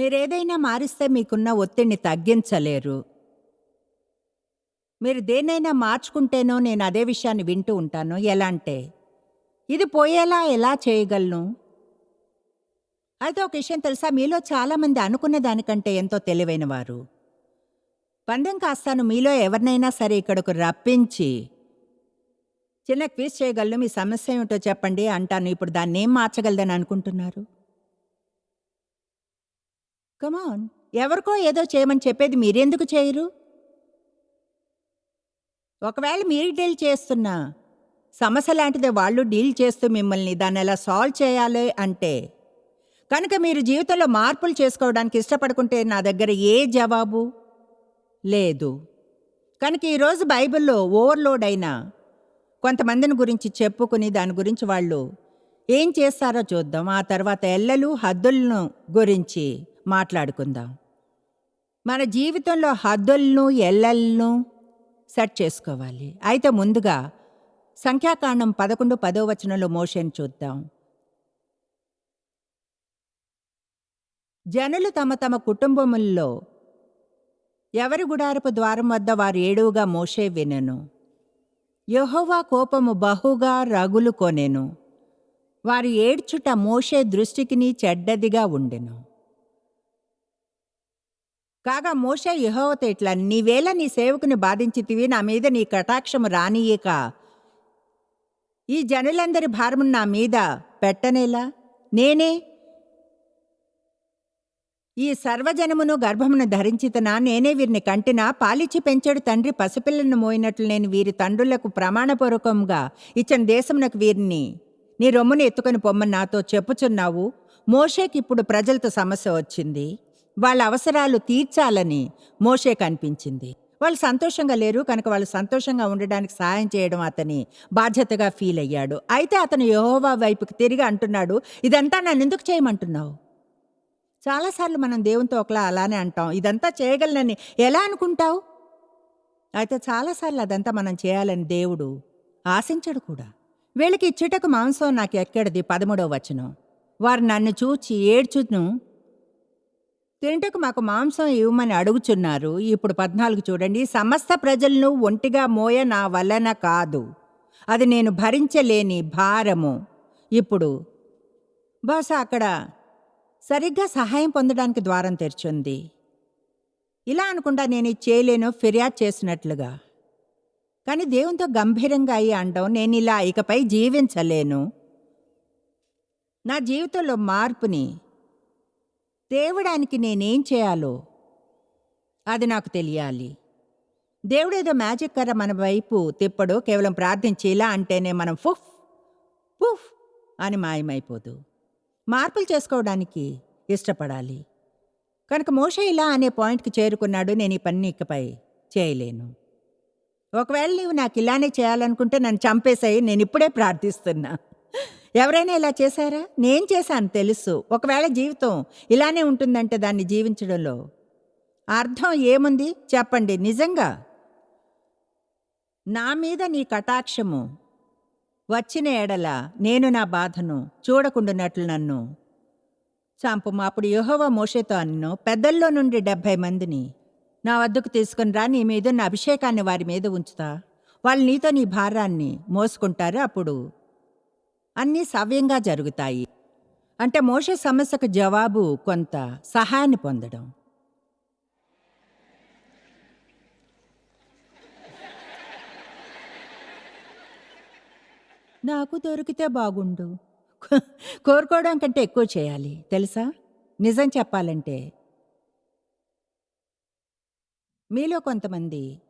మీరేదైనా మారిస్తే మీకున్న ఒత్తిడిని తగ్గించలేరు. మీరు దేనైనా మార్చుకుంటేనో నేను అదే విషయాన్ని వింటూ ఉంటాను. ఎలా అంటే ఇది పోయేలా ఎలా చేయగలను? అయితే ఒక విషయం తెలుసా? మీలో చాలామంది అనుకున్న దానికంటే ఎంతో తెలివైన వారు. పందెం కాస్తాను మీలో ఎవరినైనా సరే ఇక్కడకు రప్పించి చిన్న క్విజ్ చేయగలను మీ సమస్య ఏమిటో చెప్పండి అంటాను. ఇప్పుడు దాన్ని ఏం మార్చగలదని అనుకుంటున్నారు? కమాన్ ఎవరికో ఏదో చేయమని చెప్పేది మీరెందుకు చేయరు? ఒకవేళ మీరు డీల్ చేస్తున్నా సమస్య లాంటిదే వాళ్ళు డీల్ చేస్తూ మిమ్మల్ని దాన్ని ఎలా సాల్వ్ చేయాలి అంటే కనుక మీరు జీవితంలో మార్పులు చేసుకోవడానికి ఇష్టపడుకుంటే నా దగ్గర ఏ జవాబు? లేదు. కనుక ఈరోజు బైబిల్లో ఓవర్లోడ్ అయిన కొంతమందిని గురించి చెప్పుకుని దాని గురించి వాళ్ళు ఏం చేస్తారో చూద్దాం. ఆ తర్వాత ఎల్లలు హద్దులను గురించి మాట్లాడుకుందాం. మన జీవితంలో హద్దులను ఎల్లలను సెట్ చేసుకోవాలి. అయితే ముందుగా సంఖ్యాకాండం పదకొండు పదో వచనంలో మోషన్ చూద్దాం. జనులు తమ తమ కుటుంబముల్లో ఎవరి గుడారపు ద్వారం వద్ద వారు ఏడువుగా మోషే వినెను. యహోవా కోపము బహుగా రగులు కొనెను వారు ఏడ్చుట మోషే దృష్టికిని చెడ్డదిగా ఉండెను. కాగా మోషే యెహోవాతో ఇట్లా నీవేళ నీ సేవకుని బాధించితివి నా మీద నీ కటాక్షము రానియక ఈ జనులందరి భారము నా మీద పెట్టనేలా? నేనే ఈ సర్వజనమును గర్భమును ధరించితనా నేనే వీరిని కంటినా? పాలిచ్చి పెంచాడు తండ్రి పసిపిల్లను మోయినట్లు నేను వీరి తండ్రులకు ప్రమాణపూర్వకంగా ఇచ్చిన దేశమునకు వీరిని నీ రొమ్మును ఎత్తుకొని పొమ్మని నాతో చెప్పుచున్నావు. మోషేకి ఇప్పుడు ప్రజలతో సమస్య వచ్చింది. వాళ్ళ అవసరాలు తీర్చాలని మోషే కనిపించింది. వాళ్ళు సంతోషంగా లేరు కనుక వాళ్ళు సంతోషంగా ఉండడానికి సహాయం చేయడం అతని బాధ్యతగా ఫీల్ అయ్యాడు. అయితే అతను యహోవా వైపుకి తిరిగి అంటున్నాడు ఇదంతా నన్ను ఎందుకు చేయమంటున్నావు? చాలాసార్లు మనం దేవునితో ఒకలా అలానే అంటాం ఇదంతా చేయగలనని ఎలా అనుకుంటావు? అయితే చాలాసార్లు అదంతా మనం చేయాలని దేవుడు ఆశించడు కూడా. వీళ్ళకి ఇచ్చుటకు మాంసం నాకు ఎక్కడిది పదమూడవ వచనం. వారు నన్ను చూచి ఏడ్చును తింటకు మాకు మాంసం ఇవ్వమని అడుగుచున్నారు. ఇప్పుడు పద్నాలుగు చూడండి. సమస్త ప్రజలను ఒంటిగా మోయ నా వలన కాదు. అది నేను భరించలేని భారము. ఇప్పుడు బహుశా అక్కడ సరిగ్గా సహాయం పొందడానికి ద్వారం తెరిచింది. ఇలా అనుకుంటా నేను ఇది చేయలేను ఫిర్యాదు చేసినట్లుగా. కానీ దేవునితో గంభీరంగా అయ్యి అండం నేను ఇలా ఇకపై జీవించలేను. నా జీవితంలో మార్పుని తేవడానికి నేనేం చేయాలో అది నాకు తెలియాలి. దేవుడేదో మ్యాజిక్ కర్ర మన వైపు తిప్పడు కేవలం ప్రార్థించేలా అంటేనే మనం ఫుఫ్ ఫుఫ్ అని మాయమైపోదు. మార్పులు చేసుకోవడానికి ఇష్టపడాలి. కనుక మోష ఇలా అనే పాయింట్కి చేరుకున్నాడు నేను ఈ పని ఇకపై చేయలేను. ఒకవేళ నీవు నాకు ఇలానే చేయాలనుకుంటే నన్ను చంపేసాయి నేను ఇప్పుడే ప్రార్థిస్తున్నా. ఎవరైనా ఇలా చేశారా? నేను చేశాను తెలుసు. ఒకవేళ జీవితం ఇలానే ఉంటుందంటే దాన్ని జీవించడంలో. అర్థం ఏముంది? చెప్పండి నిజంగా. నా మీద నీ కటాక్షము వచ్చిన ఎడల నేను నా బాధను చూడకుండునట్లు నన్ను చంపుము అప్పుడు యుహవ మోషేతో అన్ను. పెద్దల్లో నుండి డెబ్భై మందిని నా వద్దకు తీసుకుని రా నీ మీద నా అభిషేకాన్ని వారి మీద ఉంచుతా. వాళ్ళు నీతో నీ భారాన్ని మోసుకుంటారు అప్పుడు. అన్నీ సవ్యంగా జరుగుతాయి. అంటే మోషే సమస్యకు జవాబు కొంత సహాయాన్ని పొందడం. నాకు దొరికితే బాగుండు. కోరుకోవడం కంటే ఎక్కువ చేయాలి. తెలుసా? నిజం చెప్పాలంటే. మీలో కొంతమంది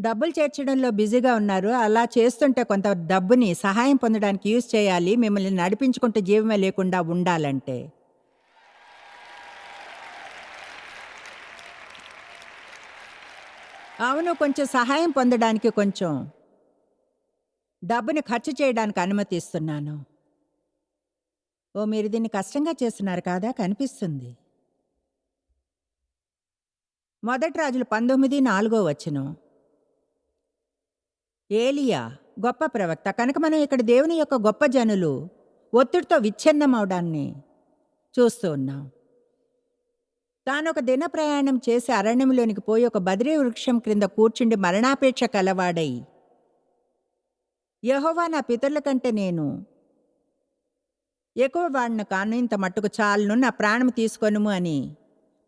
డబ్బులు చేర్చడంలో బిజీగా ఉన్నారు. అలా చేస్తుంటే కొంత డబ్బుని సహాయం పొందడానికి యూజ్ చేయాలి. మిమ్మల్ని నడిపించుకుంటే జీవమే లేకుండా ఉండాలంటే. అవును కొంచెం సహాయం పొందడానికి కొంచెం డబ్బుని ఖర్చు చేయడానికి అనుమతిస్తున్నాను. ఓ మీరు దీన్ని కష్టంగా చేస్తున్నారు కాదా? కనిపిస్తుంది. మొదటి రాజులు పంతొమ్మిది నాలుగో వచనం. ఏలియా గొప్ప ప్రవక్త. కనుక మనం ఇక్కడ దేవుని యొక్క గొప్ప జనులు ఒత్తిడితో విచ్ఛిన్నమవడాన్ని చూస్తూ ఉన్నాం. తానొక దిన ప్రయాణం చేసి అరణ్యంలోనికి పోయి ఒక బదిరీ వృక్షం క్రింద కూర్చుండి మరణాపేక్ష కలవాడై యహోవా నా పితరుల కంటే నేను ఎక్కువ వాడిన కాను ఇంత మట్టుకు చాలును నా ప్రాణం తీసుకొనుము అని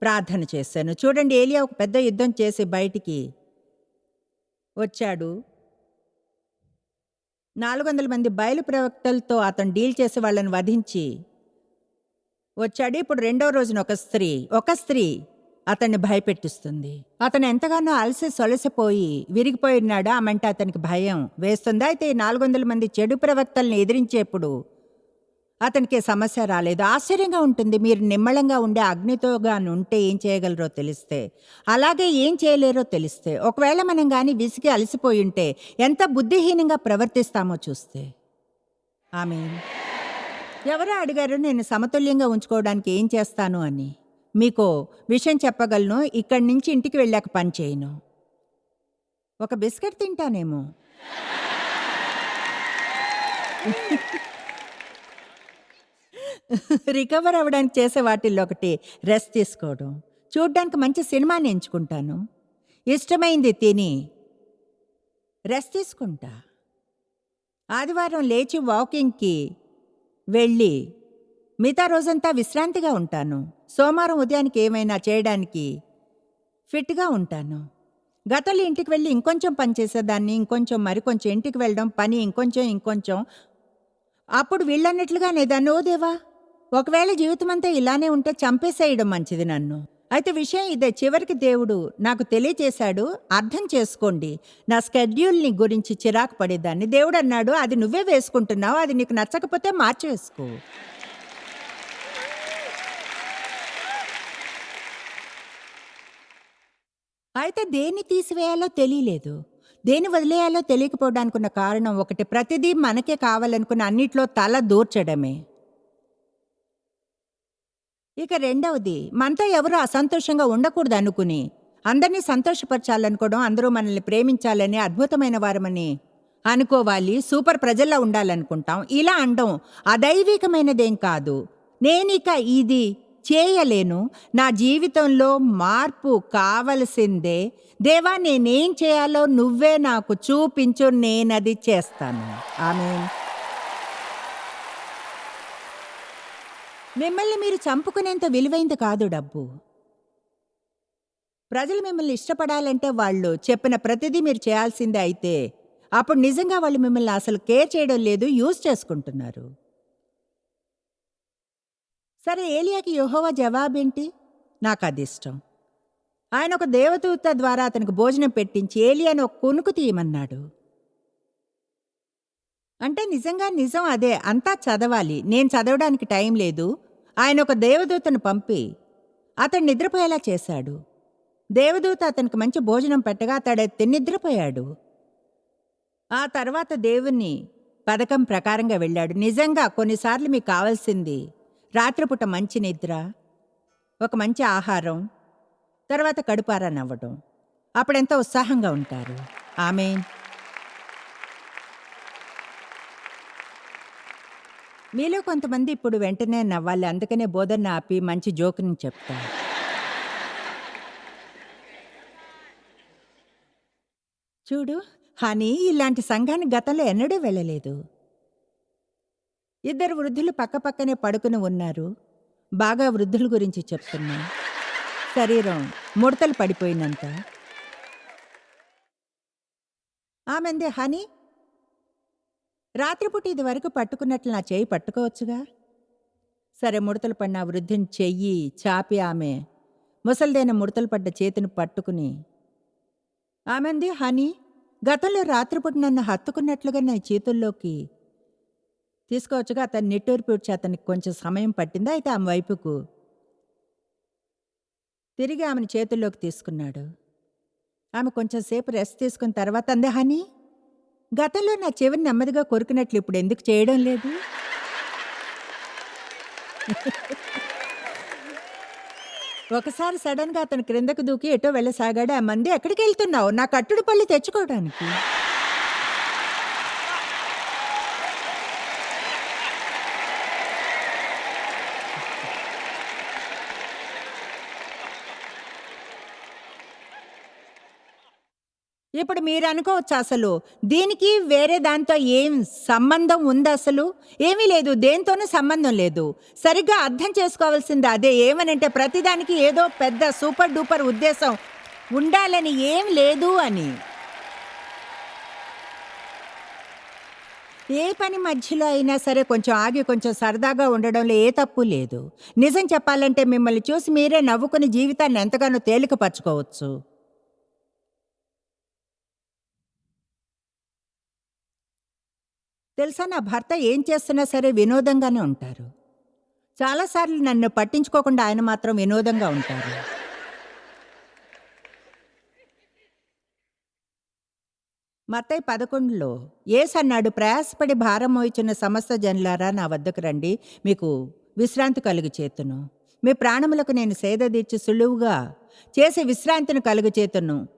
ప్రార్థన చేశాను. చూడండి ఏలియా ఒక పెద్ద యుద్ధం చేసి బయటికి వచ్చాడు. నాలుగు వందల మంది బయలు ప్రవక్తలతో అతను డీల్ చేసి వాళ్ళని వధించి వచ్చాడు. ఇప్పుడు రెండో రోజున ఒక స్త్రీ ఒక స్త్రీ అతన్ని భయపెట్టిస్తుంది. అతను ఎంతగానో అలసి సొలసిపోయి విరిగిపోయినాడు. ఆమెంటే అతనికి భయం వేస్తుంది? అయితే ఈ నాలుగు వందల మంది చెడు ప్రవక్తల్ని ఎదిరించేప్పుడు అతనికి సమస్య రాలేదు. ఆశ్చర్యంగా ఉంటుంది. మీరు నిమ్మళంగా ఉండే అగ్నితో ఉంటే ఏం చేయగలరో తెలిస్తే. అలాగే ఏం చేయలేరో తెలిస్తే. ఒకవేళ మనం కానీ విసిగి అలసిపోయి ఉంటే ఎంత బుద్ధిహీనంగా ప్రవర్తిస్తామో చూస్తే. ఆమె ఎవరో అడిగారు నేను సమతుల్యంగా ఉంచుకోవడానికి ఏం చేస్తాను అని? మీకు విషయం చెప్పగలను. ఇక్కడి నుంచి ఇంటికి వెళ్ళాక పని చేయను. ఒక బిస్కెట్ తింటానేమో. రికవర్ అవ్వడానికి చేసే వాటిల్లో ఒకటి రెస్ట్ తీసుకోవడం. చూడ్డానికి మంచి సినిమాని ఎంచుకుంటాను. ఇష్టమైంది తిని రెస్ట్ తీసుకుంటా. ఆదివారం లేచి వాకింగ్కి వెళ్ళి మిగతా రోజంతా విశ్రాంతిగా ఉంటాను. సోమవారం ఉదయానికి ఏమైనా చేయడానికి ఫిట్గా ఉంటాను. గతంలో ఇంటికి వెళ్ళి ఇంకొంచెం పని చేసేదాన్ని ఇంకొంచెం మరికొంచెం ఇంటికి వెళ్ళడం పని ఇంకొంచెం ఇంకొంచెం. అప్పుడు వీళ్ళన్నట్లుగా నేదాన్ని ఓదేవా దేవా? ఒకవేళ జీవితం అంతా ఇలానే ఉంటే చంపేసేయడం మంచిది నన్ను. అయితే విషయం ఇదే చివరికి దేవుడు నాకు తెలియచేశాడు అర్థం చేసుకోండి. నా స్కెడ్యూల్ని గురించి చిరాకు పడేదాన్ని. దేవుడు అన్నాడు అది నువ్వే వేసుకుంటున్నావు అది నీకు నచ్చకపోతే మార్చి వేసుకో అయితే దేన్ని తీసివేయాలో తెలియలేదు. దేన్ని వదిలేయాలో తెలియకపోవడానికి ఉన్న కారణం ఒకటి ప్రతిదీ మనకే కావాలనుకున్న అన్నిట్లో తల దూర్చడమే. ఇక రెండవది మనతో ఎవరు అసంతోషంగా ఉండకూడదు అనుకుని అందరినీ సంతోషపరచాలనుకోవడం అందరూ మనల్ని ప్రేమించాలని అద్భుతమైన వారమని అనుకోవాలి సూపర్ ప్రజల్లా ఉండాలనుకుంటాం. ఇలా అనడం అదైవికమైనదేం కాదు. నేనిక ఇది చేయలేను. నా జీవితంలో మార్పు కావలసిందే. దేవా నేనేం చేయాలో నువ్వే నాకు చూపించు నేనది చేస్తాను. ఆమె మిమ్మల్ని మీరు చంపుకునేంత విలువైంది కాదు డబ్బు. ప్రజలు మిమ్మల్ని ఇష్టపడాలంటే వాళ్ళు చెప్పిన ప్రతిదీ మీరు చేయాల్సిందే అయితే అప్పుడు నిజంగా వాళ్ళు మిమ్మల్ని అసలు కేర్ చేయడం లేదు యూజ్ చేసుకుంటున్నారు. సరే ఏలియాకి యెహోవా జవాబేంటి? నాకు అది ఇష్టం. ఆయన ఒక దేవదూత ద్వారా అతనికి భోజనం పెట్టించి ఏలియాను ఒక కొనుకు తీయమన్నాడు. అంటే నిజంగా నిజం అదే. అంతా చదవాలి. నేను చదవడానికి టైం లేదు. ఆయన ఒక దేవదూతను పంపి అతను నిద్రపోయేలా చేశాడు. దేవదూత అతనికి మంచి భోజనం పెట్టగా అతడు నిద్రపోయాడు. ఆ తర్వాత దేవుణ్ణి పథకం ప్రకారంగా వెళ్ళాడు. నిజంగా కొన్నిసార్లు మీకు కావాల్సింది రాత్రిపూట మంచి నిద్ర ఒక మంచి ఆహారం తర్వాత కడుపారా నవ్వడం అప్పుడెంతో ఉత్సాహంగా ఉంటారు. ఆమె మీలో కొంతమంది ఇప్పుడు వెంటనే నవ్వాలి అందుకనే బోధన ఆపి మంచి జోకుని చెప్తాను చూడు హనీ ఇలాంటి సంఘాన్ని గతంలో ఎన్నడూ వెళ్ళలేదు. ఇద్దరు వృద్ధులు పక్కపక్కనే పడుకుని ఉన్నారు. బాగా వృద్ధుల గురించి చెప్తున్నా. శరీరం ముడతలు పడిపోయినంత. ఆమెంది హనీ రాత్రిపూట ఇది వరకు పట్టుకున్నట్లు నా చేయి పట్టుకోవచ్చుగా? సరే ముడతలు పడిన ఆ వృద్ధిని చెయ్యి చాపి ఆమె ముసల్దైన ముడతలు పడ్డ చేతిని పట్టుకుని ఆమెంది హనీ గతంలో రాత్రిపూట నన్ను హత్తుకున్నట్లుగా నా చేతుల్లోకి తీసుకోవచ్చుగా? అతను నిట్టూరు పూడ్చి అతనికి కొంచెం సమయం పట్టిందా? అయితే ఆమె వైపుకు తిరిగి ఆమెను చేతుల్లోకి తీసుకున్నాడు. ఆమె కొంచెం సేపు రెస్ట్ తీసుకున్న తర్వాత అందే హనీ గతంలో నా చెవిని నెమ్మదిగా కొరికినట్లు ఇప్పుడు ఎందుకు చేయడం లేదు? ఒకసారి సడన్గా అతను క్రిందకు దూకి ఎటో వెళ్ళసాగాడు. ఆ మంది ఎక్కడికి వెళ్తున్నావు? నా కట్టుడు పళ్ళు తెచ్చుకోవడానికి. ఇప్పుడు మీరు అనుకోవచ్చు అసలు దీనికి వేరే దాంతో ఏం సంబంధం ఉంది అసలు? ఏమీ లేదు దేంతోనూ సంబంధం లేదు. సరిగ్గా అర్థం చేసుకోవాల్సింది అదే ఏమనంటే ప్రతిదానికి ఏదో పెద్ద సూపర్ డూపర్ ఉద్దేశం ఉండాలని ఏం లేదు అని. ఏ పని మధ్యలో అయినా సరే కొంచెం ఆగి కొంచెం సరదాగా ఉండడంలో ఏ తప్పు లేదు. నిజం చెప్పాలంటే మిమ్మల్ని చూసి మీరే నవ్వుకుని జీవితాన్ని ఎంతగానో తేలికపరచుకోవచ్చు. తెలుసా నా భర్త ఏం చేస్తున్నా సరే వినోదంగానే ఉంటారు. చాలాసార్లు నన్ను పట్టించుకోకుండా ఆయన మాత్రం వినోదంగా ఉంటారు. మత్తయి పదకొండులో ఏసు అన్నాడు ప్రయాసపడి భారం మోయిచున్న సమస్త జనులారా నా వద్దకు రండి. మీకు విశ్రాంతి కలుగు చేతును. మీ ప్రాణములకు నేను సేద తీర్చి సులువుగా చేసే విశ్రాంతిని కలుగు చేతును.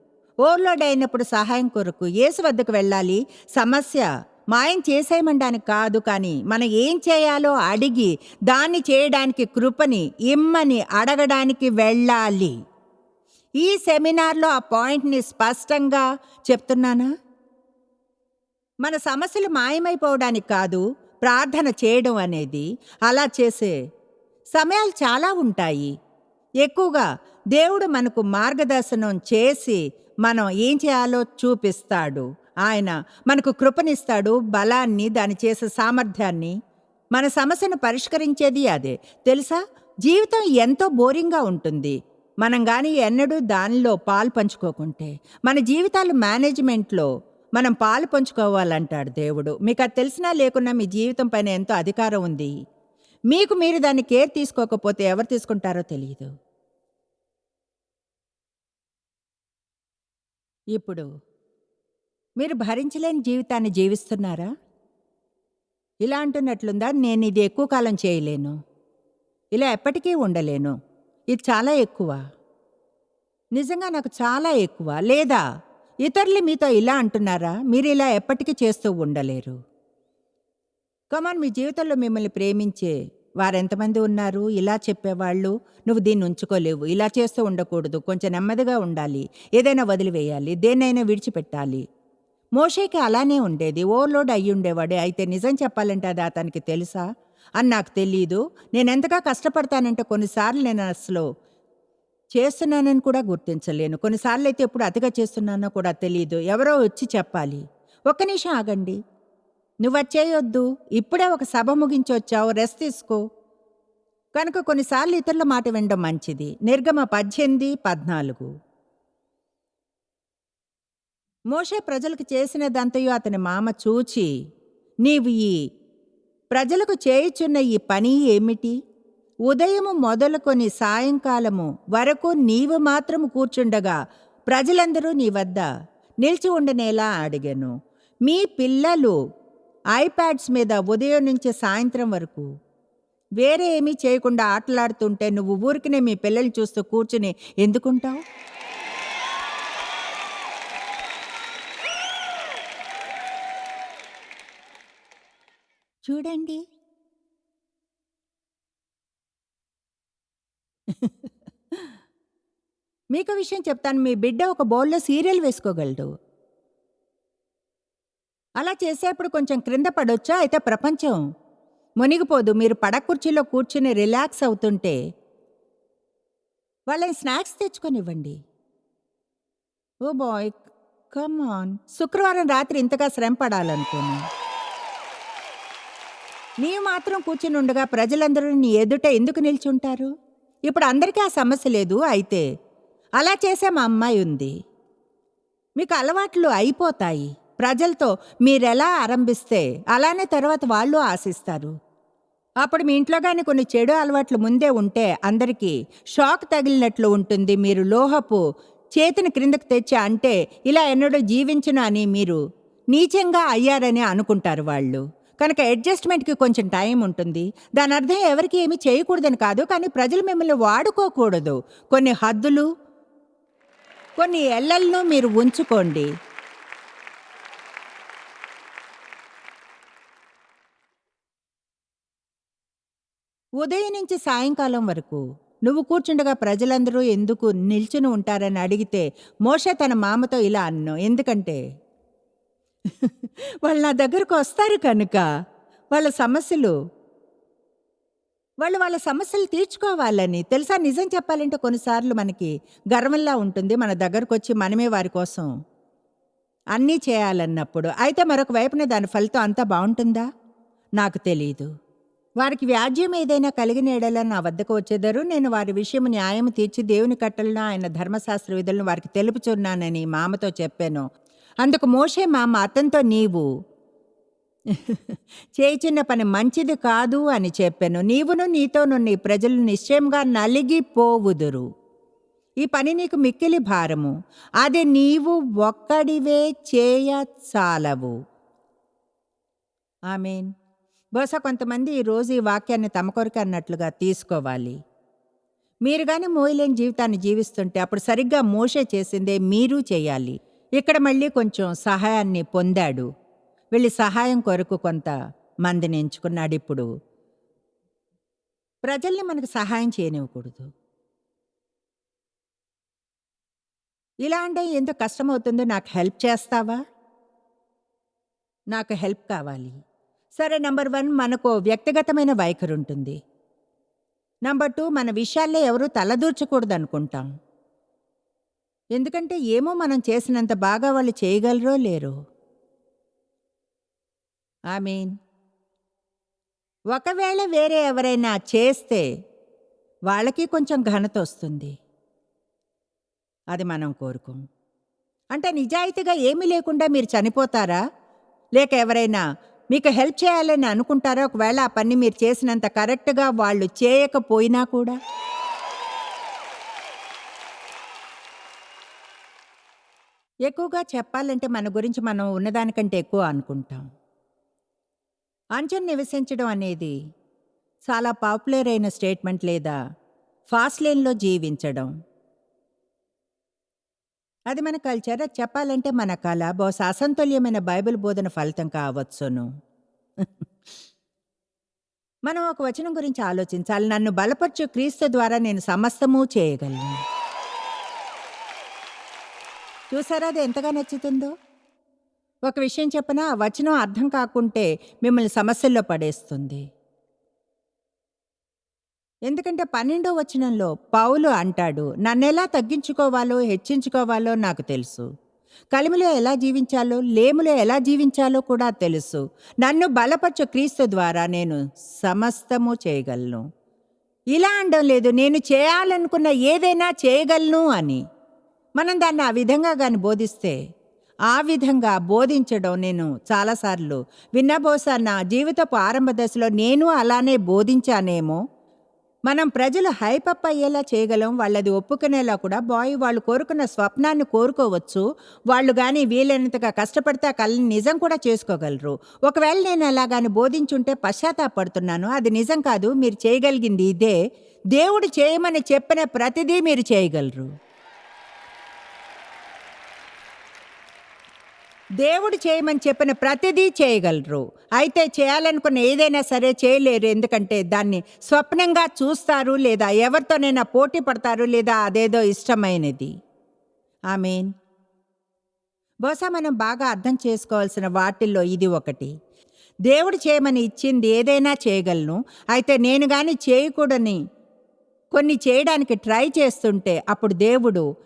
ఓవర్లోడ్ అయినప్పుడు సహాయం కొరకు ఏసు వద్దకు వెళ్ళాలి. సమస్య మాయం చేసేయమండానికి కాదు కానీ మనం ఏం చేయాలో అడిగి దాన్ని చేయడానికి కృపని ఇమ్మని అడగడానికి వెళ్ళాలి. ఈ సెమినార్లో ఆ పాయింట్ని స్పష్టంగా చెప్తున్నానా? మన సమస్యలు మాయమైపోవడానికి కాదు ప్రార్థన చేయడం అనేది అలా చేసే సమయాలు చాలా ఉంటాయి. ఎక్కువగా దేవుడు మనకు మార్గదర్శనం చేసి మనం ఏం చేయాలో చూపిస్తాడు. ఆయన మనకు కృపనిస్తాడు బలాన్ని దాని చేసే సామర్థ్యాన్ని. మన సమస్యను పరిష్కరించేది అదే. తెలుసా? జీవితం ఎంతో బోరింగ్గా ఉంటుంది. మనం కానీ ఎన్నడూ దానిలో పాలు పంచుకోకుంటే మన జీవితాలు మేనేజ్మెంట్లో మనం పాలు పంచుకోవాలంటాడు దేవుడు. మీకు అది తెలిసినా లేకున్నా మీ జీవితం పైన ఎంతో అధికారం ఉంది. మీకు మీరు దాన్ని కేర్ తీసుకోకపోతే ఎవరు తీసుకుంటారో తెలియదు ఇప్పుడు మీరు భరించలేని జీవితాన్ని జీవిస్తున్నారా? ఇలా అంటున్నట్లుందా? నేను ఇది ఎక్కువ కాలం చేయలేను. ఇలా ఎప్పటికీ ఉండలేను. ఇది చాలా ఎక్కువ. నిజంగా నాకు చాలా ఎక్కువ. లేదా ఇతరులు మీతో ఇలా అంటున్నారా? మీరు ఇలా ఎప్పటికీ చేస్తూ ఉండలేరు. కమాన్ మీ జీవితంలో మిమ్మల్ని ప్రేమించే వారెంతమంది ఉన్నారు? ఇలా చెప్పేవాళ్ళు నువ్వు దీన్ని ఉంచుకోలేవు. ఇలా చేస్తూ ఉండకూడదు. కొంచెం నెమ్మదిగా ఉండాలి. ఏదైనా వదిలివేయాలి. దేన్నైనా విడిచిపెట్టాలి. మోషేకి అలానే ఉండేది. ఓవర్లోడ్ అయ్యి ఉండేవాడే. అయితే నిజం చెప్పాలంటే అది అతనికి తెలుసా? అని నాకు తెలియదు నేను ఎంతగా కష్టపడతానంటే కొన్నిసార్లు నేను అసలు చేస్తున్నానని కూడా గుర్తించలేను. కొన్నిసార్లు అయితే ఎప్పుడు అతిగా చేస్తున్నానో కూడా తెలియదు ఎవరో వచ్చి చెప్పాలి. ఒక్క నిమిషం ఆగండి. నువ్వు వచ్చేయొద్దు ఇప్పుడే ఒక సభ ముగించి వచ్చావు రెస్ట్ తీసుకో. కనుక కొన్నిసార్లు ఇతరుల మాట వినడం మంచిది. నిర్గమ పద్దెనిమిది పద్నాలుగు. మోషే ప్రజలకు చేసినదంతయు అతని మామ చూచి నీవు ఈ ప్రజలకు చేయుచున్న ఈ పని ఏమిటి? ఉదయము మొదలుకొని సాయంకాలము వరకు నీవు మాత్రము కూర్చుండగా ప్రజలందరూ నీ వద్ద నిలిచి ఉండనేలా అడిగాను. మీ పిల్లలు ఐప్యాడ్స్ మీద ఉదయం నుంచి సాయంత్రం వరకు వేరే ఏమీ చేయకుండా ఆటలాడుతుంటే నువ్వు ఊరికినే మీ పిల్లలు చూస్తూ కూర్చుని ఎందుకుంటావు? చూడండి. మీకు విషయం చెప్తాను. మీ బిడ్డ ఒక బౌల్లో సీరియల్ వేసుకోగలడు. అలా చేసేప్పుడు కొంచెం క్రింద పడొచ్చా? అయితే ప్రపంచం మునిగిపోదు. మీరు పడకుర్చీలో కూర్చుని రిలాక్స్ అవుతుంటే వాళ్ళని స్నాక్స్ తెచ్చుకొనివ్వండి. Oh boy come on. శుక్రవారం రాత్రి ఇంతగా శ్రమ పడాలనుకున్నాను నీవు మాత్రం కూర్చుని ఉండగా ప్రజలందరూ నీ ఎదుట ఎందుకు నిల్చుంటారు? ఇప్పుడు అందరికీ ఆ సమస్య లేదు అయితే అలా చేసే మా అమ్మాయి ఉంది. మీకు అలవాట్లు అయిపోతాయి. ప్రజలతో మీరెలా ఆరంభిస్తే అలానే తర్వాత వాళ్ళు ఆశిస్తారు. అప్పుడు మీ ఇంట్లో కానీ కొన్ని చెడు అలవాట్లు ముందే ఉంటే అందరికీ షాక్ తగిలినట్లు ఉంటుంది. మీరు లోహపు చేతిని క్రిందకు తెచ్చి అంటే ఇలా ఎన్నడూ జీవించను అని మీరు నీచంగా అయ్యారని అనుకుంటారు వాళ్ళు. కనుక అడ్జస్ట్మెంట్కి కొంచెం టైం ఉంటుంది. దాని అర్థం ఎవరికి ఏమీ చేయకూడదని కాదు కానీ ప్రజలు మిమ్మల్ని వాడుకోకూడదు. కొన్ని హద్దులు కొన్ని ఎల్లలను మీరు ఉంచుకోండి. ఉదయం నుంచి సాయంకాలం వరకు నువ్వు కూర్చుండగా ప్రజలందరూ ఎందుకు నిల్చుని ఉంటారని అడిగితే మోషే తన మామతో ఇలా అన్ను ఎందుకంటే వాళ్ళు నా దగ్గరకు వస్తారు కనుక వాళ్ళ సమస్యలు వాళ్ళు వాళ్ళ సమస్యలు తీర్చుకోవాలని. తెలుసా? నిజం చెప్పాలంటే కొన్నిసార్లు మనకి గర్వంలా ఉంటుంది. మన దగ్గరకు వచ్చి మనమే వారి కోసం అన్నీ చేయాలన్నప్పుడు. అయితే మరొక వైపున దాని ఫలితం అంతా బాగుంటుందా? నాకు తెలియదు వారికి వ్యాజ్యం ఏదైనా కలిగిన ఎడల నా వద్దకు వచ్చేదారు. నేను వారి విషయం న్యాయం తీర్చి దేవుని కట్టలను ఆయన ధర్మశాస్త్ర విధులను వారికి తెలుపుచున్నానని మామతో చెప్పాను. అందుకు మోషే మామ అతనితో నీవు చేయుచున్న పని మంచిది కాదు అని చెప్పాను. నీవును నీతోను నీ ప్రజలు నిశ్చయంగా నలిగిపోవుదురు. ఈ పని నీకు మిక్కిలి భారము. అది నీవు ఒక్కడివే చేయ చాలవు ఆమెన్. బహుశా కొంతమంది ఈరోజు ఈ వాక్యాన్ని తమ కొరకు అన్నట్లుగా తీసుకోవాలి. మీరు కానీ మోయలేని జీవితాన్ని జీవిస్తుంటే అప్పుడు సరిగ్గా మోషే చేసిందే మీరు చేయాలి. ఇక్కడ మళ్ళీ కొంచెం సహాయాన్ని పొందాడు. వెళ్ళి సహాయం కొరకు కొంత మందిని ఎంచుకున్నాడు ఇప్పుడు. ప్రజల్ని మనకు సహాయం చేయనివ్వకూడదు. ఇలా అంటే ఎంత కష్టమవుతుందో నాకు హెల్ప్ చేస్తావా? నాకు హెల్ప్ కావాలి. సరే నెంబర్ వన్ మనకు వ్యక్తిగతమైన వైఖరి ఉంటుంది. నెంబర్ టూ మన విషయాల్లో ఎవరూ తలదూర్చకూడదు అనుకుంటాం ఎందుకంటే ఏమో మనం చేసినంత బాగా వాళ్ళు చేయగలరో లేరో. ఐ మీన్ ఒకవేళ వేరే ఎవరైనా చేస్తే వాళ్ళకి కొంచెం ఘనత వస్తుంది. అది మనం కోరుకోం. అంటే నిజాయితీగా ఏమీ లేకుండా మీరు చనిపోతారా? లేక ఎవరైనా మీకు హెల్ప్ చేయాలని అనుకుంటారా? ఒకవేళ ఆ పని మీరు చేసినంత కరెక్ట్గా వాళ్ళు చేయకపోయినా కూడా? ఎక్కువగా చెప్పాలంటే మన గురించి మనం ఉన్నదానికంటే ఎక్కువ అనుకుంటాం. అంచెను నివసించడం అనేది చాలా పాపులర్ అయిన స్టేట్మెంట్ లేదా ఫాస్ట్ లేన్లో జీవించడం. అది మన కల్చర్ అది చెప్పాలంటే మన కళ బహుశా అసంతుల్యమైన బైబిల్ బోధన ఫలితం కావచ్చును. మనం ఒక వచనం గురించి ఆలోచించాలి. నన్ను బలపరచు క్రీస్తు ద్వారా నేను సమస్తము చేయగలను. చూసారా అది ఎంతగా నచ్చుతుందో? ఒక విషయం చెప్పనా వచనం అర్థం కాకుంటే మిమ్మల్ని సమస్యల్లో పడేస్తుంది. ఎందుకంటే పన్నెండో వచనంలో పౌలు అంటాడు నన్నెలా తగ్గించుకోవాలో హెచ్చించుకోవాలో నాకు తెలుసు. కలిమిలో ఎలా జీవించాలో లేములో ఎలా జీవించాలో కూడా తెలుసు. నన్ను బలపరచు క్రీస్తు ద్వారా నేను సమస్తము చేయగలను. ఇలా అనడం లేదు నేను చేయాలనుకున్న ఏదైనా చేయగలను అని. మనం దాన్ని ఆ విధంగా కానీ బోధిస్తే ఆ విధంగా బోధించడం నేను చాలాసార్లు విన్న. బహుశా నా జీవితపు ఆరంభ దశలో నేను అలానే బోధించానేమో. మనం ప్రజలు హైపప్ అయ్యేలా చేయగలం వాళ్ళది ఒప్పుకునేలా కూడా బాయ్ వాళ్ళు కోరుకున్న స్వప్నాన్ని కోరుకోవచ్చు. వాళ్ళు కానీ వీలైనంతగా కష్టపడితే ఆ కళని నిజం కూడా చేసుకోగలరు. ఒకవేళ నేను అలాగాని బోధించుంటే పశ్చాత్తాపడుతున్నాను. అది నిజం కాదు మీరు చేయగలిగింది ఇదే. దేవుడు చేయమని చెప్పిన ప్రతిదీ మీరు చేయగలరు. దేవుడు చేయమని చెప్పిన ప్రతిదీ చేయగలరు. అయితే చేయాలనుకున్న ఏదైనా సరే చేయలేరు. ఎందుకంటే దాన్ని స్వప్నంగా చూస్తారు లేదా ఎవరితోనైనా పోటీ పడతారు లేదా అదేదో ఇష్టమైనది. ఐ మీన్ బహుశా మనం బాగా అర్థం చేసుకోవాల్సిన వాటిల్లో ఇది ఒకటి. దేవుడు చేయమని ఇచ్చింది ఏదైనా చేయగలను. అయితే నేను కానీ చేయకూడని కొన్ని చేయడానికి ట్రై చేస్తుంటే అప్పుడు దేవుడు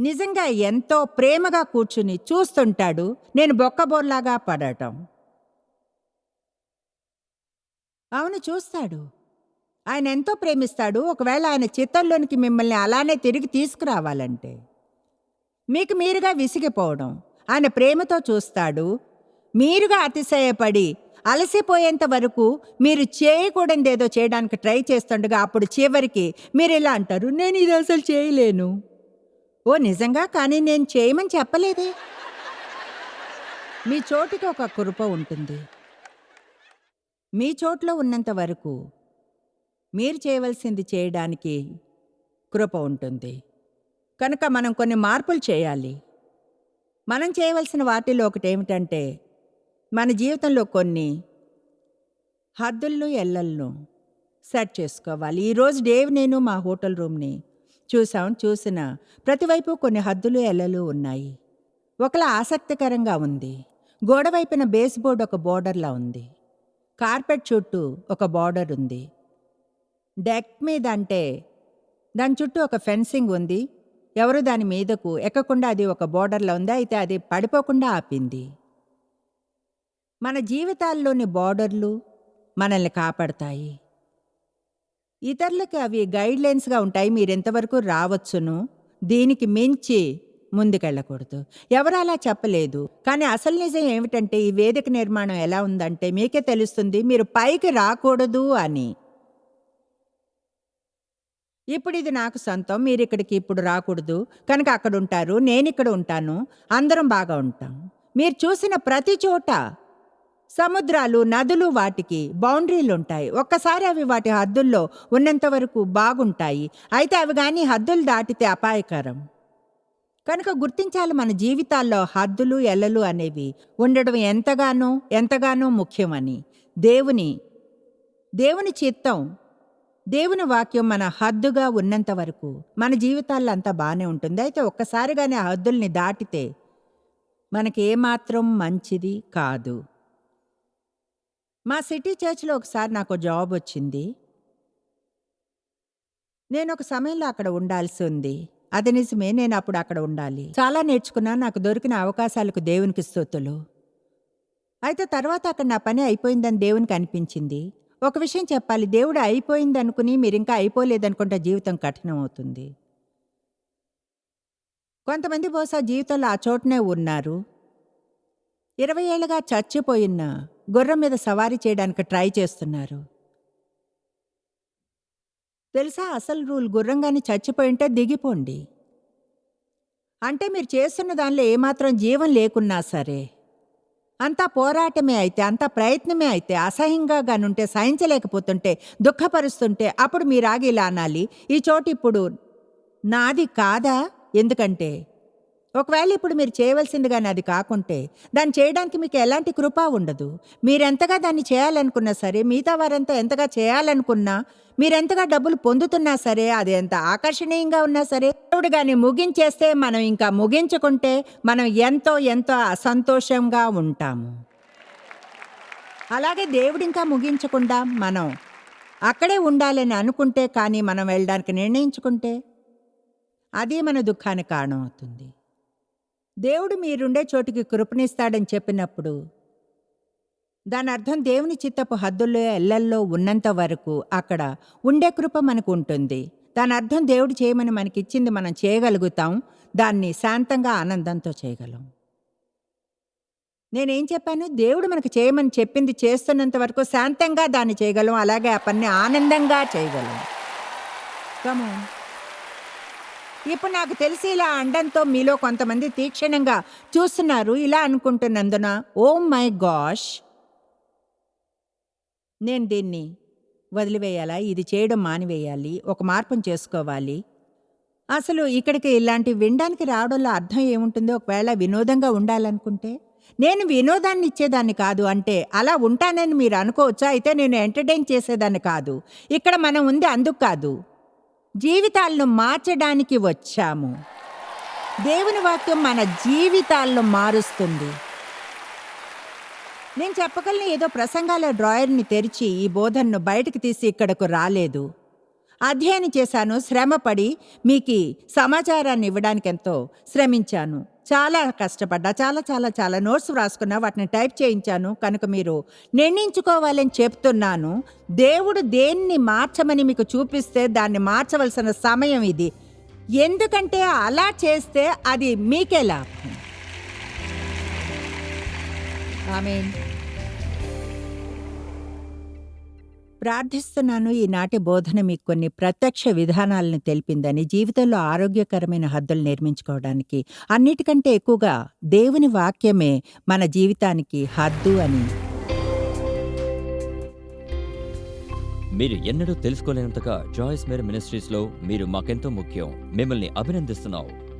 నిజంగా ఎంతో ప్రేమగా కూర్చుని చూస్తుంటాడు. నేను బొక్కబోర్లాగా పడటం. అవును చూస్తాడు. ఆయన ఎంతో ప్రేమిస్తాడు. ఒకవేళ ఆయన చిత్తంలోనికి మిమ్మల్ని అలానే తిరిగి తీసుకురావాలంటే. మీకు మీరుగా విసిగిపోవడం. ఆయన ప్రేమతో చూస్తాడు. మీరుగా అతిశయపడి అలసిపోయేంత వరకు మీరు చేయకూడనిదేదో చేయడానికి ట్రై చేస్తుండగా అప్పుడు చివరికి మీరు ఇలా అంటారు నేను ఇది అసలు చేయలేను. ఓ నిజంగా కానీ నేను చేయమని చెప్పలేదే? మీ చోటికి ఒక కృప ఉంటుంది. మీ చోట్లో ఉన్నంత వరకు మీరు చేయవలసింది చేయడానికి కృప ఉంటుంది. కనుక మనం కొన్ని మార్పులు చేయాలి. మనం చేయవలసిన వాటిలో ఒకటి ఏమిటంటే మన జీవితంలో కొన్ని హద్దులను ఎల్లలను సెట్ చేసుకోవాలి. ఈరోజు డేవ్ నేను మా హోటల్ రూమ్ని చూసాం చూసిన ప్రతివైపు కొన్ని హద్దులు ఎల్లలు ఉన్నాయి. ఒకలా ఆసక్తికరంగా ఉంది. గోడవైపున బేస్ బోర్డ్ ఒక బోర్డర్లా ఉంది. కార్పెట్ చుట్టూ ఒక బోర్డర్ ఉంది. డెక్ మీద అంటే దాని చుట్టూ ఒక ఫెన్సింగ్ ఉంది. ఎవరు దాని మీదకు ఎక్కకుండా అది ఒక బోర్డర్లో ఉంది. అయితే అది పడిపోకుండా ఆపింది. మన జీవితాల్లోని బోర్డర్లు మనల్ని కాపాడతాయి. ఇతరులకి అవి గైడ్లైన్స్గా ఉంటాయి. మీరెంతవరకు రావచ్చును దీనికి మించి ముందుకెళ్ళకూడదు. ఎవరు అలా చెప్పలేదు. కానీ అసలు నిజం ఏమిటంటే ఈ వేదిక నిర్మాణం ఎలా ఉందంటే మీకే తెలుస్తుంది మీరు పైకి రాకూడదు అని. ఇప్పుడు ఇది నాకు సొంతం మీరు ఇక్కడికి ఇప్పుడు రాకూడదు. కనుక అక్కడ ఉంటారు నేను ఇక్కడ ఉంటాను అందరం బాగా ఉంటాం. మీరు చూసిన ప్రతి చోట సముద్రాలు నదులు వాటికి బౌండరీలు ఉంటాయి ఒక్కసారి అవి వాటి హద్దుల్లో ఉన్నంత వరకు బాగుంటాయి. అయితే అవి కానీ హద్దులు దాటితే అపాయకరం. కనుక గుర్తించాలి మన జీవితాల్లో హద్దులు ఎల్లలు అనేవి ఉండడం ఎంతగానో ఎంతగానో ముఖ్యమని. దేవుని దేవుని చిత్తం దేవుని వాక్యం మన హద్దుగా ఉన్నంత వరకు మన జీవితాల్లో అంతా బాగానే ఉంటుంది. అయితే ఒక్కసారిగానే ఆ హద్దుల్ని దాటితే మనకి ఏమాత్రం మంచిది కాదు. మా సిటీ చర్చ్లో ఒకసారి నాకు జాబ్ వచ్చింది. నేను ఒక సమయంలో అక్కడ ఉండాల్సి ఉంది. అది నిజమే నేను అప్పుడు అక్కడ ఉండాలి. చాలా నేర్చుకున్నా నాకు దొరికిన అవకాశాలకు దేవునికి స్తోతులు అయితే తర్వాత అక్కడ నా పని అయిపోయిందని దేవునికి అనిపించింది. ఒక విషయం చెప్పాలి దేవుడు అయిపోయిందనుకుని మీరు ఇంకా అయిపోలేదనుకుంటే జీవితం కఠినమవుతుంది. కొంతమంది బహుశా జీవితంలో ఆ చోటనే ఉన్నారు. ఇరవై ఏళ్ళగా చచ్చిపోయిన గుర్రం మీద సవారీ చేయడానికి ట్రై చేస్తున్నారు. తెలుసా? అసలు రూల్ గుర్రంగాని చచ్చిపోయింటే దిగిపోండి. అంటే మీరు చేస్తున్న దానిలో ఏమాత్రం జీవం లేకున్నా సరే అంతా పోరాటమే అయితే అంతా ప్రయత్నమే అయితే అసహ్యంగా గానుంటే సహించలేకపోతుంటే దుఃఖపరుస్తుంటే అప్పుడు మీరు ఆగి ఇలా అనాలి. ఈ చోటు ఇప్పుడు నాది కాదా? ఎందుకంటే ఒకవేళ ఇప్పుడు మీరు చేయవలసింది కానీ అది కాకుంటే దాన్ని చేయడానికి మీకు ఎలాంటి కృప ఉండదు. మీరెంతగా దాన్ని చేయాలనుకున్నా సరే మిగతా వారంతా ఎంతగా చేయాలనుకున్నా మీరెంతగా డబ్బులు పొందుతున్నా సరే అది ఎంత ఆకర్షణీయంగా ఉన్నా సరే దేవుడు కానీ ముగించేస్తే మనం ఇంకా ముగించుకుంటే మనం ఎంతో ఎంతో అసంతోషంగా ఉంటాము. అలాగే దేవుడు ఇంకా ముగించకుండా మనం అక్కడే ఉండాలని అనుకుంటే కానీ మనం వెళ్ళడానికి నిర్ణయించుకుంటే అది మన దుఃఖానికి కారణం అవుతుంది దేవుడు మీరుండే చోటికి కృపణిస్తాడని చెప్పినప్పుడు దాని అర్థం దేవుని చిత్తపు హద్దుల్లో ఎల్లల్లో ఉన్నంత వరకు అక్కడ ఉండే కృప మనకు ఉంటుంది. దాని అర్థం దేవుడు చేయమని మనకిచ్చింది మనం చేయగలుగుతాం. దాన్ని శాంతంగా ఆనందంతో చేయగలం. నేనేం చెప్పాను? దేవుడు మనకు చేయమని చెప్పింది చేస్తున్నంత వరకు శాంతంగా దాన్ని చేయగలం. అలాగే ఆ పని ఆనందంగా చేయగలం. Come. ఇప్పుడు నాకు తెలిసి ఇలా అండంతో మీలో కొంతమంది తీక్షణంగా చూస్తున్నారు ఇలా అనుకుంటున్నందున ఓ మై గాష్ నేను దీన్ని వదిలివేయాలా? ఇది చేయడం మానివేయాలి? ఒక మార్పును చేసుకోవాలి? అసలు ఇక్కడికి ఇలాంటి వినడానికి రావడంలో అర్థం ఏముంటుందో ఒకవేళ వినోదంగా ఉండాలనుకుంటే? నేను వినోదాన్ని ఇచ్చేదాన్ని కాదు అంటే అలా ఉంటానని మీరు అనుకోవచ్చా? అయితే నేను ఎంటర్టైన్ చేసేదాన్ని కాదు. ఇక్కడ మనం ఉంది అందుకు కాదు. జీవితాలను మార్చడానికి వచ్చాము. దేవుని వాక్యం మన జీవితాలను మారుస్తుంది. నేను చెప్పగలను ఏదో ప్రసంగాల డ్రాయర్ని తెరిచి ఈ బోధనను బయటకు తీసి ఇక్కడకు రాలేదు. అధ్యయనం చేశాను శ్రమపడి మీకు సమాచారాన్ని ఇవ్వడానికి ఎంతో శ్రమించాను. చాలా కష్టపడ్డా చాలా చాలా చాలా నోట్స్ వ్రాసుకున్నా వాటిని టైప్ చేయించాను. కనుక మీరు నిర్ణయించుకోవాలని చెప్తున్నాను. దేవుడు దేన్ని మార్చమని మీకు చూపిస్తే దాన్ని మార్చవలసిన సమయం ఇది. ఎందుకంటే అలా చేస్తే అది మీకే లాభం. ఆమేన్ ప్రార్థిస్తున్నాను ఈనాటి బోధన మీకు కొన్ని ప్రత్యక్ష విధానాలను తెలిపిందని జీవితంలో ఆరోగ్యకరమైన హద్దులు నిర్మించుకోవడానికి. అన్నిటికంటే ఎక్కువగా దేవుని వాక్యమే మన జీవితానికి హద్దు అని. మీరు ఎన్నడూ తెలుసుకోలేనంతగా జాయిస్ మేర్ మినిస్ట్రీస్లో మీరు మాకెంతో ముఖ్యం. మిమ్మల్ని అభినందిస్తున్నాం.